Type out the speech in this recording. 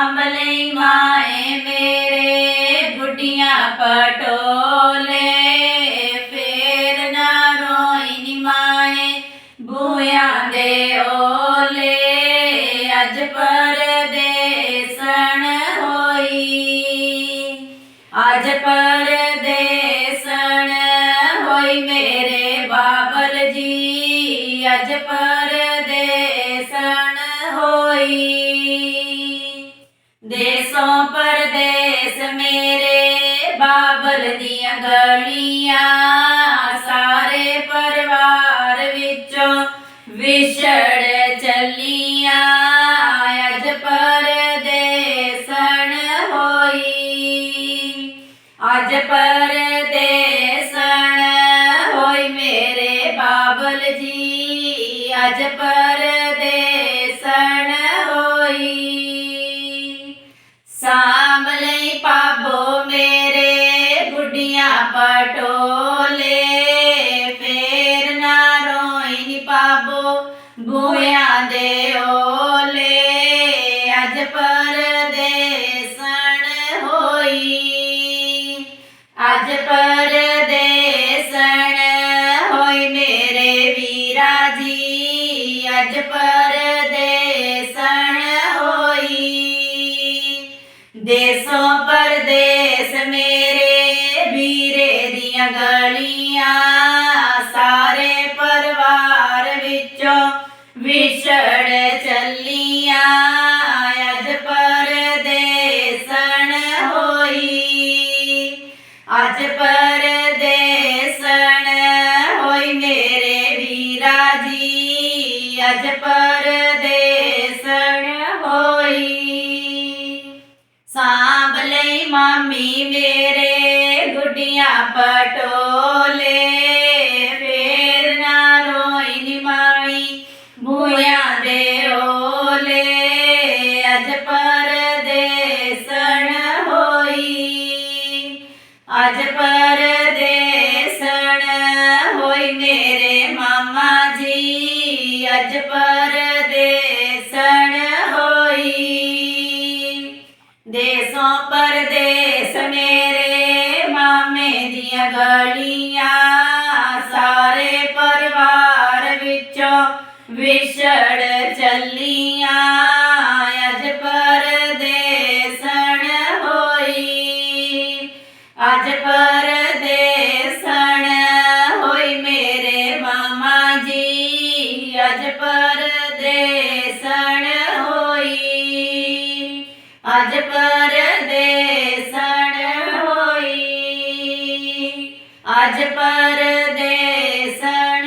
ਸਾਂਭ ਲਈ ਮਾਏ ਮੇਰੇ ਗੁੱਡੀਆਂ ਪਟੋਲੇ। ਫੇਰ ਨਾ ਰੋਈ ਨੀ ਮਾਏ ਬੂਆਂ ਦੇ ਓਲੇ। ਅੱਜ ਪਰਦੇਸਣ ਹੋਈ। ਅੱਜ ਪਰਦੇਸਣ ਹੋਈ ਮੇਰੇ ਬਾਬਲ ਜੀ। ਅੱਜ ਪਰਦੇਸਣ ਹੋਈ। ਦੇਸੋਂ ਪਰਦੇਸ ਮੇਰੇ ਬਾਬਲ ਦੀਆਂ ਗਲੀਆਂ, ਸਾਰੇ ਪਰਿਵਾਰ ਵਿੱਚੋਂ ਵਿਛੜ ਚੱਲੀਆਂ। ਅੱਜ ਪਰਦੇਸਣ ਹੋਈ। ਅੱਜ ਪਰਦੇਸਣ ਹੋਈ ਮੇਰੇ ਬਾਬਲ ਜੀ। ਅੱਜ ਪਰਦੇਸਣ ਹੋਈ। ਓਲੇ ਦੇ ਓਲੇ ਅੱਜ ਪਰਦੇਸਣ ਹੋਈ। ਅੱਜ ਪਰਦੇਸਣ ਹੋਈ ਮੇਰੇ ਵੀਰਾ ਜੀ। ਅੱਜ ਪਰਦੇਸਣ ਹੋਈ। ਦੇਸੋਂ ਪਰਦੇਸ ਮੇਰੇ ਵੀਰੇ ਦੀਆਂ ਗਲੀਆਂ। ਵਿਛੜ ਚੱਲੀਆਂ, ਅੱਜ ਪਰਦੇਸਣ ਹੋਈ। ਅੱਜ ਪਰਦੇਸਣ ਹੋਈ ਮੇਰੇ ਵੀਰਾ ਜੀ, ਅੱਜ ਪਰਦੇਸਣ ਹੋਈ। ਸਾਂਭ ਲਈ ਮਾਮੀ ਮੇਰੇ ਗੁੱਡੀਆਂ ਪਟੋ ਅੱਜ ਪਰਦੇਸਣ ਹੋਈ ਮੇਰੇ ਮਾਮਾ ਜੀ। ਅੱਜ ਪਰਦੇਸਣ ਹੋਈ। ਦੇਸੋਂ ਪਰਦੇਸ ਮੇਰੇ ਮਾਮੇ ਦੀਆਂ ਗਲੀਆਂ, ਸਾਰੇ ਅੱਜ ਪਰਦੇਸਣ ਹੋਈ ਮੇਰੇ ਮਾਮਾ ਜੀ। ਅੱਜ ਪਰਦੇਸਣ ਹੋਈ। ਅੱਜ ਪਰਦੇਸਣ ਹੋਈ। ਅੱਜ ਪਰਦੇਸਣ